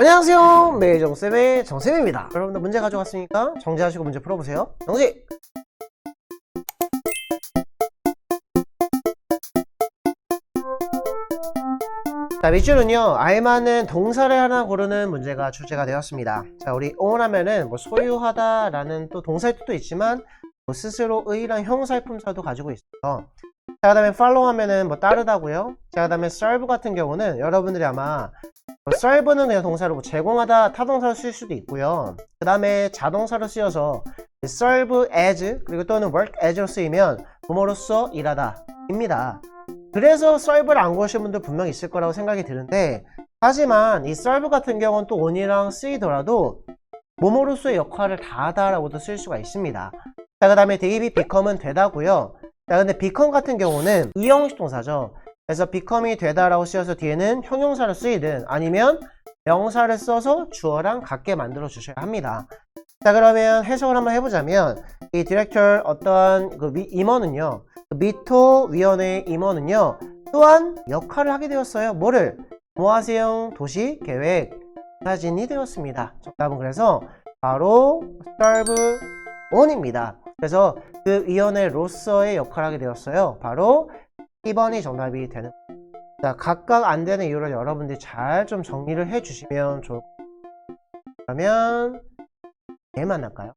안녕하세요. 매정쌤의 정쌤입니다. 여러분들 문제 가져왔으니까 정지하시고 문제 풀어보세요. 정지! 자, 밑줄은요, 알맞는 동사를 하나 고르는 문제가 출제가 되었습니다. 자, 우리 own 하면은 뭐 소유하다 라는 또 동사의 뜻도 있지만, 뭐 스스로 의 란 형사의 품사도 가지고 있어요. 자, 그 다음에 follow 하면은 뭐 따르다고요. 자, 그 다음에 serve 같은 경우는 여러분들이 아마 뭐 serve는 그냥 동사로 뭐 제공하다 타동사로 쓸 수도 있고요. 그 다음에 자동사로 쓰여서 serve as 그리고 또는 work as로 쓰이면 부모로서 일하다 입니다. 그래서 serve를 안 고르신 분들 분명 있을 거라고 생각이 드는데 하지만 이 serve 같은 경우는 또 on이랑 쓰이더라도 모모로서의 역할을 다하다라고도 쓸 수가 있습니다. 자, 그 다음에 데이비 become은 되다고요. 자, 근데 become 같은 경우는 이형식 동사죠. 그래서 become이 되다라고 쓰여서 뒤에는 형용사로 쓰이든 아니면 명사를 써서 주어랑 같게 만들어 주셔야 합니다. 자, 그러면 해석을 한번 해보자면 이 디렉터 어떠한 그 위- 임원은요, 그 미토 위원회 임원은요, 또한 역할을 하게 되었어요. 뭐를? 모아세형 도시 계획 사진이 되었습니다. 정답은 그래서 바로 serve on입니다. 그래서 그 위원회로서의 역할을 하게 되었어요. 바로 2번이 정답이 되는 자, 각각 안 되는 이유를 여러분들이 잘 좀 정리를 해 주시면 좋을 것 같아요. 그러면 얘 만날까요?